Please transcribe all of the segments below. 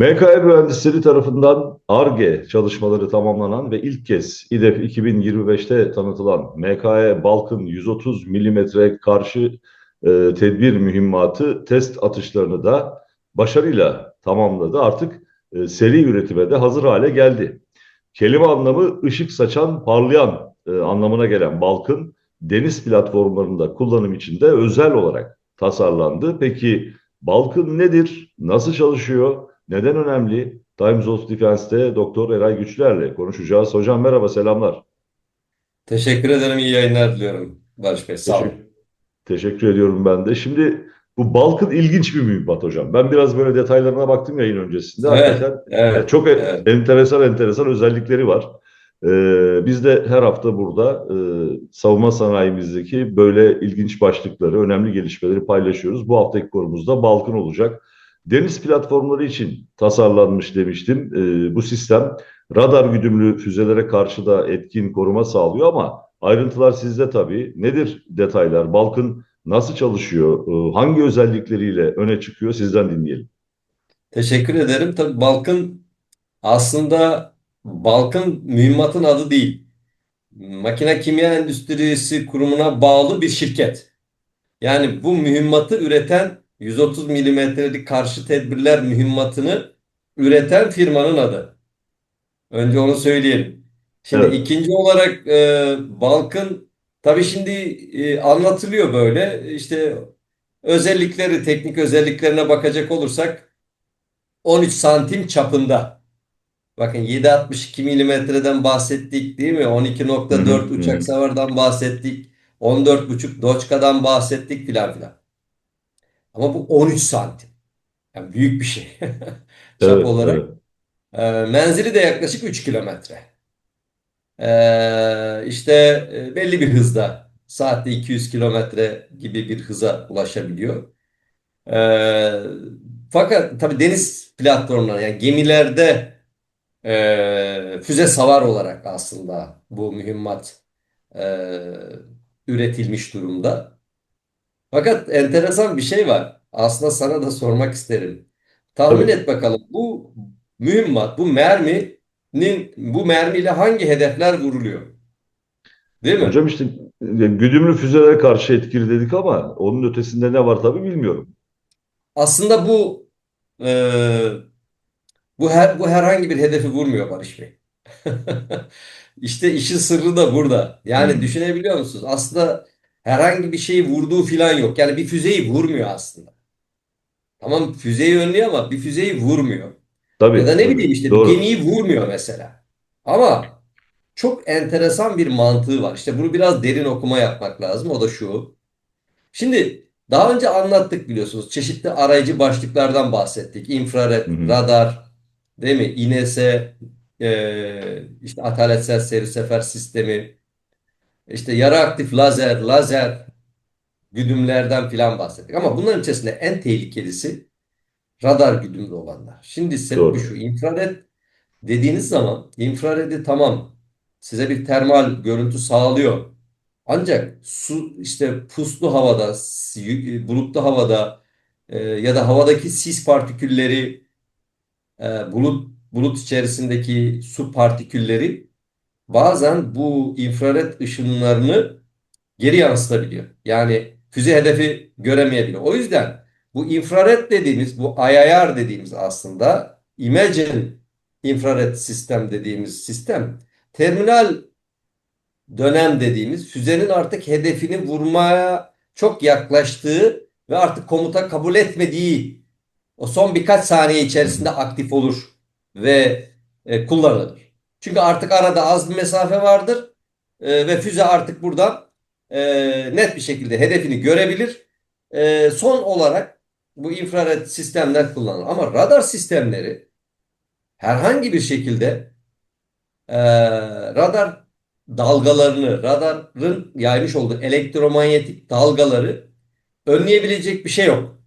MKE mühendisleri tarafından ARGE çalışmaları tamamlanan ve ilk kez İDEF 2025'te tanıtılan MKE Balkın 130 milimetre karşı e, tedbir mühimmatı test atışlarını da başarıyla tamamladı. Artık e, seri üretime de hazır hale geldi. Kelime anlamı ışık saçan, parlayan e, anlamına gelen Balkın deniz platformlarında kullanım için de özel olarak tasarlandı. Peki Balkın nedir? Nasıl çalışıyor? Neden önemli? Times of Defense'te Doktor Eray Güçler'le konuşacağız. Hocam merhaba, selamlar. Teşekkür ederim. iyi yayınlar diliyorum Barış Bey. Sağ olun. Teşekkür, teşekkür ediyorum ben de. Şimdi bu Balkın ilginç bir mühimmat hocam. Ben biraz böyle detaylarına baktım yayın öncesinde. Evet, Hakikaten evet, çok e- evet. enteresan enteresan özellikleri var. Ee, biz de her hafta burada e, savunma sanayimizdeki böyle ilginç başlıkları, önemli gelişmeleri paylaşıyoruz. Bu haftaki konumuz da Balkın olacak. Deniz platformları için tasarlanmış demiştim. Ee, bu sistem radar güdümlü füzelere karşı da etkin koruma sağlıyor ama ayrıntılar sizde tabii. Nedir detaylar? Balkın nasıl çalışıyor? Ee, hangi özellikleriyle öne çıkıyor? Sizden dinleyelim. Teşekkür ederim. Tabii Balkın aslında Balkın mühimmatın adı değil. Makine Kimya Endüstrisi Kurumu'na bağlı bir şirket. Yani bu mühimmatı üreten 130 milimetrelik karşı tedbirler mühimmatını üreten firmanın adı. Önce onu söyleyelim. Şimdi Evet. ikinci olarak e, Balkın tabii şimdi e, anlatılıyor böyle. İşte özellikleri, teknik özelliklerine bakacak olursak 13 santim çapında. Bakın 7.62 milimetreden bahsettik değil mi? Hı hı, 12.4 hı hı. uçak savardan bahsettik. 14.5 Doçka'dan bahsettik filan filan. Ama bu 13 santim. Yani büyük bir şey. Çap Evet, olarak. evet. E, menzili de yaklaşık 3 kilometre. Ee, işte e, belli bir hızda saatte 200 kilometre gibi bir hıza ulaşabiliyor. Ee, fakat tabii deniz platformları yani gemilerde e, füze savar olarak aslında bu mühimmat e, üretilmiş durumda. Fakat enteresan bir şey var. Aslında sana da sormak isterim. Tahmin Tabii. et bakalım bu mühimmat, bu merminin bu mermiyle hangi hedefler vuruluyor? Değil mi? Hocam işte güdümlü füzelere karşı etkili dedik ama onun ötesinde ne var tabii bilmiyorum. Aslında bu e, bu her bu herhangi bir hedefi vurmuyor Barış Bey. İşte işin sırrı da burada. Yani Hmm, düşünebiliyor musunuz? Aslında herhangi bir şeyi vurduğu falan yok. Yani bir füzeyi vurmuyor aslında. Tamam füzeyi önlüyor ama bir füzeyi vurmuyor. Ya da tabii ne tabii bileyim işte bir doğru. gemiyi vurmuyor mesela. Ama çok enteresan bir mantığı var. İşte bunu biraz derin okuma yapmak lazım. O da şu. Şimdi daha önce anlattık biliyorsunuz. Çeşitli arayıcı başlıklardan bahsettik. İnfrared, hı, radar, değil mi? İNS, e, işte ataletsel seri sefer sistemi, işte yarı aktif lazer, lazer güdümlerden filan bahsettik. Ama bunların içerisinde en tehlikelisi radar güdümlü olanlar. Şimdi sebebi doğru. şu. infrared dediğiniz zaman infraredi tamam size bir termal görüntü sağlıyor. Ancak su işte puslu havada, si- bulutlu havada e, ya da havadaki sis partikülleri, e, bulut bulut içerisindeki su partikülleri bazen bu infrared ışınlarını geri yansıtabiliyor. Yani füze hedefi göremeyebiliyor. O yüzden bu infrared dediğimiz, bu IIR dediğimiz aslında Imagine infrared sistem dediğimiz sistem terminal dönem dediğimiz füzenin artık hedefini vurmaya çok yaklaştığı ve artık komuta kabul etmediği o son birkaç saniye içerisinde aktif olur ve e, kullanılır. Çünkü artık arada az bir mesafe vardır e, ve füze artık buradan e, net bir şekilde hedefini görebilir. E, son olarak bu infrared sistemler kullanılır. Ama radar sistemleri herhangi bir şekilde e, radar dalgalarını, radarın yaymış olduğu elektromanyetik dalgaları önleyebilecek bir şey yok.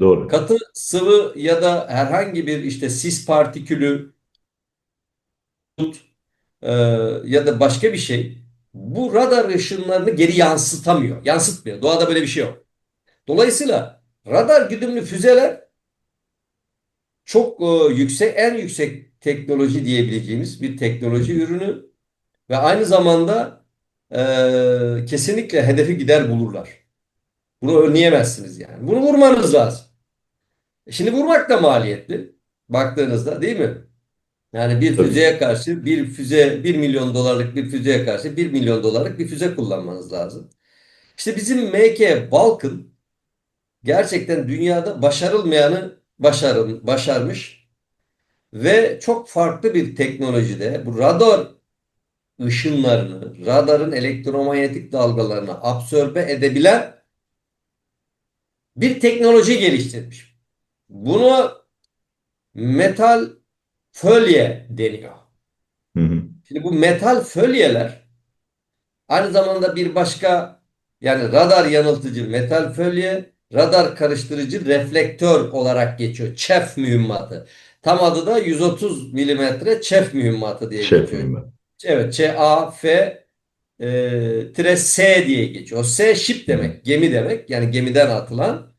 doğru. Katı sıvı ya da herhangi bir işte sis partikülü e, ya da başka bir şey bu radar ışınlarını geri yansıtamıyor. Yansıtmıyor. Doğada böyle bir şey yok. Dolayısıyla radar güdümlü füzeler çok e, yüksek, en yüksek teknoloji diyebileceğimiz bir teknoloji ürünü ve aynı zamanda e, kesinlikle hedefi gider bulurlar. Bunu önleyemezsiniz yani. Bunu vurmanız lazım. E Şimdi vurmak da maliyetli. Baktığınızda değil mi? Yani bir Tabii. füzeye karşı bir füze 1 milyon dolarlık bir füzeye karşı 1 milyon dolarlık bir füze kullanmanız lazım. İşte bizim MK Balkın gerçekten dünyada başarılmayanı başarın, başarmış ve çok farklı bir teknolojide bu radar ışınlarını, radarın elektromanyetik dalgalarını absorbe edebilen bir teknoloji geliştirmiş. Bunu metal fölye deniyor. Hı hı. Şimdi bu metal fölyeler aynı zamanda bir başka yani radar yanıltıcı metal fölye, radar karıştırıcı reflektör olarak geçiyor. ÇEF mühimmatı. Tam adı da 130 milimetre ÇEF mühimmatı diye Şef geçiyor. ben? Evet, ÇAF e, tire S diye geçiyor. O S ship demek, gemi demek. Yani gemiden atılan.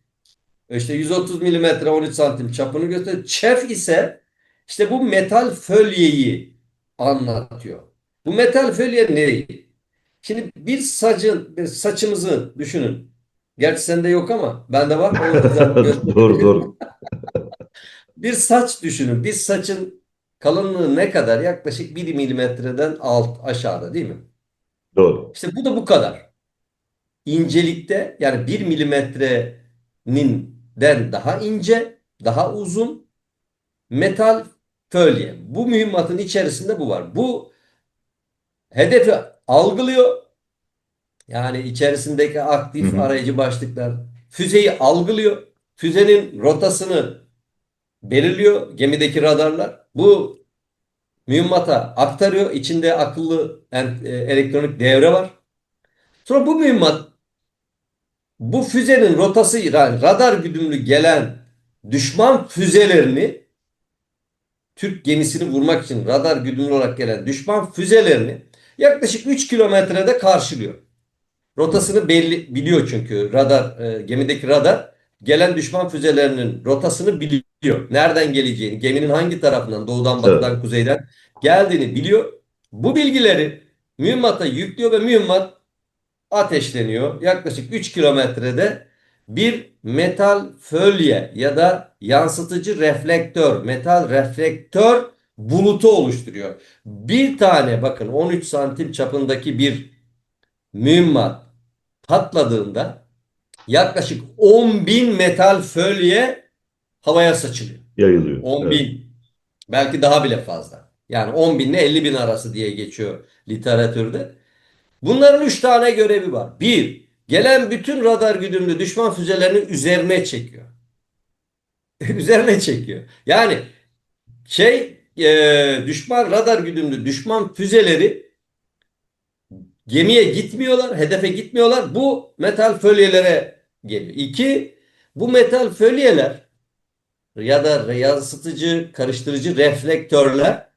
İşte 130 milimetre 13 santim çapını gösteriyor. ÇEF ise işte bu metal fölyeyi anlatıyor. Bu metal fölye neyi? Şimdi bir saçın, bir saçımızı düşünün. Gerçi sende yok ama bende var. Doğru doğru. Bir saç düşünün. Bir saçın kalınlığı ne kadar? Yaklaşık 1 milimetreden alt aşağıda değil mi? Doğru. İşte bu da bu kadar. İncelikte yani 1 milimetrenin den daha ince, daha uzun metal fölye. Bu mühimmatın içerisinde bu var. Bu hedefi algılıyor. Yani içerisindeki aktif Hı hı. arayıcı başlıklar füzeyi algılıyor. Füzenin rotasını belirliyor gemideki radarlar. Bu mühimmata aktarıyor. İçinde akıllı en- e, elektronik devre var. Sonra bu mühimmat bu füzenin rotası radar güdümlü gelen düşman füzelerini Türk gemisini vurmak için radar güdümlü olarak gelen düşman füzelerini yaklaşık 3 kilometrede karşılıyor. Rotasını belli biliyor çünkü radar e, gemideki radar gelen düşman füzelerinin rotasını biliyor. Nereden geleceğini, geminin hangi tarafından, doğudan, batıdan, kuzeyden geldiğini biliyor. Bu bilgileri mühimmata yüklüyor ve mühimmat ateşleniyor. Yaklaşık 3 kilometrede bir metal fölye ya da yansıtıcı reflektör, metal reflektör bulutu oluşturuyor. Bir tane bakın 13 santim çapındaki bir mühimmat patladığında yaklaşık 10 bin metal fölye havaya saçılıyor. Yayılıyor. 10 Evet. bin. Belki daha bile fazla. Yani 10 bin ile 50 bin arası diye geçiyor literatürde. Bunların 3 tane görevi var. Bir, gelen bütün radar güdümlü düşman füzelerini üzerine çekiyor. üzerine çekiyor. Yani şey e, düşman radar güdümlü düşman füzeleri gemiye gitmiyorlar, hedefe gitmiyorlar. Bu metal fölyelere geliyor. İki, bu metal fölyeler ya da yansıtıcı, karıştırıcı reflektörler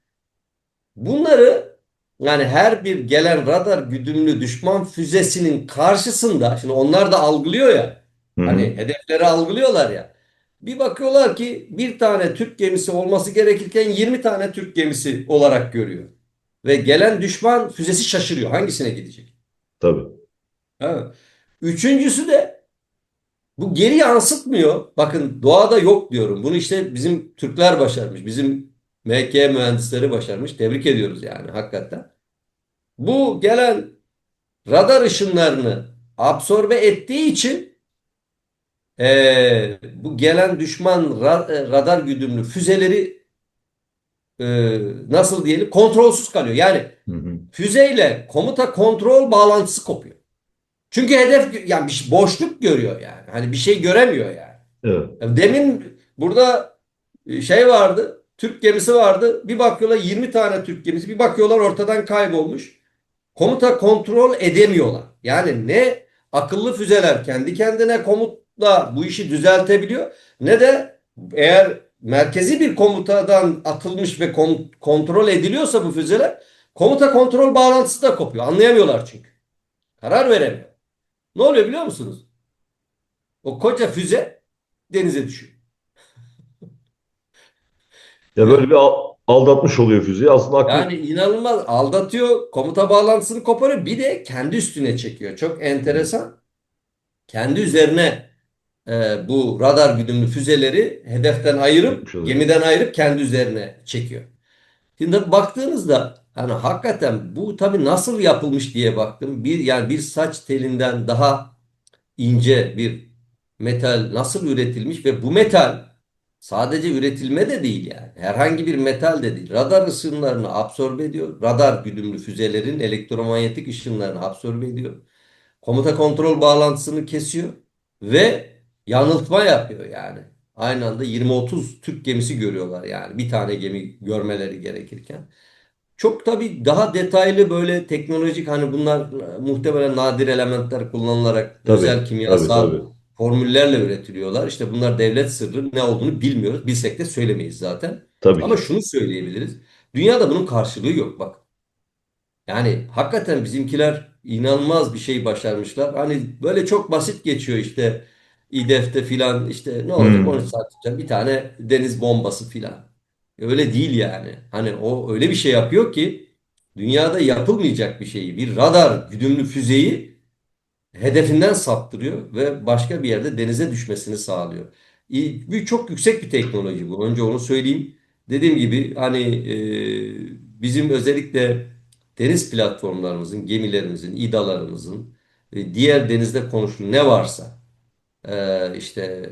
bunları yani her bir gelen radar güdümlü düşman füzesinin karşısında şimdi onlar da algılıyor ya Hı hı. hani hedefleri algılıyorlar ya bir bakıyorlar ki bir tane Türk gemisi olması gerekirken 20 tane Türk gemisi olarak görüyor. Ve gelen düşman füzesi şaşırıyor. Hangisine gidecek? Tabii. Evet. Üçüncüsü de bu geri yansıtmıyor. Bakın doğada yok diyorum. Bunu işte bizim Türkler başarmış. Bizim MK mühendisleri başarmış. Tebrik ediyoruz yani hakikaten. Bu gelen radar ışınlarını absorbe ettiği için eee, bu gelen düşman e, radar güdümlü füzeleri eee, nasıl diyelim kontrolsüz kalıyor. Yani Hı hı. füzeyle komuta kontrol bağlantısı kopuyor. Çünkü hedef yani bir şey- boşluk görüyor yani. Hani bir şey göremiyor yani. Evet. Demin burada e, şey vardı. Türk gemisi vardı. Bir bakıyorlar 20 tane Türk gemisi. Bir bakıyorlar ortadan kaybolmuş. Komuta kontrol edemiyorlar. Yani ne akıllı füzeler kendi kendine komutla bu işi düzeltebiliyor ne de eğer merkezi bir komutadan atılmış ve kontrol ediliyorsa bu füzeler komuta kontrol bağlantısı da kopuyor. Anlayamıyorlar çünkü. Karar veremiyor. Ne oluyor biliyor musunuz? O koca füze denize düşüyor. Ya böyle bir al- aldatmış oluyor füzeyi. Aslında aklı Yani inanılmaz aldatıyor, komuta bağlantısını koparıyor. Bir de kendi üstüne çekiyor. Çok enteresan. Kendi üzerine e, bu radar güdümlü füzeleri hedeften ayırıp, gemiden ayırıp kendi üzerine çekiyor. Şimdi baktığınızda hani hakikaten bu tabii nasıl yapılmış diye baktım. Bir yani bir saç telinden daha ince bir metal nasıl üretilmiş ve bu metal sadece üretilme de değil yani. Herhangi bir metal de değil. Radar ışınlarını absorbe ediyor. Radar güdümlü füzelerin elektromanyetik ışınlarını absorbe ediyor. Komuta kontrol bağlantısını kesiyor ve yanıltma yapıyor yani. Aynı anda 20-30 Türk gemisi görüyorlar yani bir tane gemi görmeleri gerekirken. Çok tabii daha detaylı böyle teknolojik hani bunlar e, muhtemelen nadir elementler kullanılarak Tabii, özel tabii, kimyasal tabii. Formüllerle üretiliyorlar. İşte bunlar devlet sırrı ne olduğunu bilmiyoruz. Bilsek de söylemeyiz zaten. Tabii Ama şunu söyleyebiliriz. Dünyada bunun karşılığı yok bak. Yani hakikaten bizimkiler inanılmaz bir şey başarmışlar. Hani böyle çok basit geçiyor işte İDEF'te filan işte ne olacak Hmm. 13 saat tutacak bir tane deniz bombası filan. Öyle değil yani. Hani o öyle bir şey yapıyor ki dünyada yapılmayacak bir şeyi bir radar güdümlü füzeyi hedefinden saptırıyor ve başka bir yerde denize düşmesini sağlıyor. Bir çok yüksek bir teknoloji bu. Önce onu söyleyeyim. Dediğim gibi hani e, bizim özellikle deniz platformlarımızın, gemilerimizin, İDA'larımızın, e, diğer denizde konuşulan ne varsa e, işte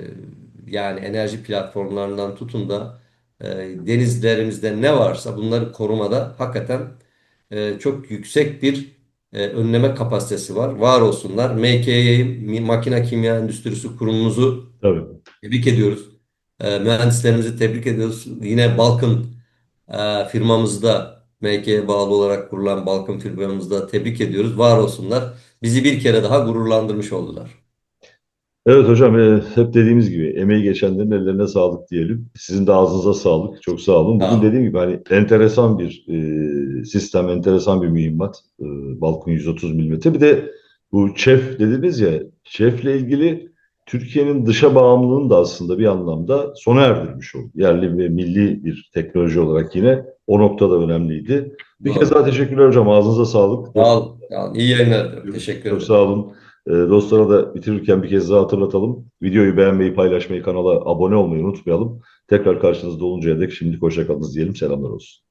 yani enerji platformlarından tutun da e, denizlerimizde ne varsa bunları korumada hakikaten e, çok yüksek bir e, önleme kapasitesi var. Var olsunlar. MK'yi, Makine Kimya Endüstrisi Kurumumuzu Tabii. tebrik ediyoruz. E, mühendislerimizi tebrik ediyoruz. Yine Balkın e, firmamızı da MK'ye bağlı olarak kurulan Balkın firmamızı da tebrik ediyoruz. Var olsunlar. Bizi bir kere daha gururlandırmış oldular. Evet hocam e, hep dediğimiz gibi emeği geçenlerin ellerine sağlık diyelim. Sizin de ağzınıza sağlık. Çok sağ olun. Bugün dediğim gibi hani enteresan bir e, sistem, enteresan bir mühimmat. E, Balkon 130 milimetre. Bir de bu ÇEF dediniz ya, ÇEF'le ilgili Türkiye'nin dışa bağımlılığını da aslında bir anlamda sona erdirmiş oldu. Yerli ve milli bir teknoloji olarak yine o noktada önemliydi. Bir kez Doğru. daha teşekkürler hocam. Ağzınıza sağlık. Sağ olun. Sağ olun. İyi yayınlar diliyorum. Teşekkür Çok ederim. sağ olun. Ee, Dostlara da bitirirken bir kez daha hatırlatalım. Videoyu beğenmeyi, paylaşmayı, kanala abone olmayı unutmayalım. Tekrar karşınızda oluncaya dek şimdilik hoşça kalınız diyelim. Selamlar olsun.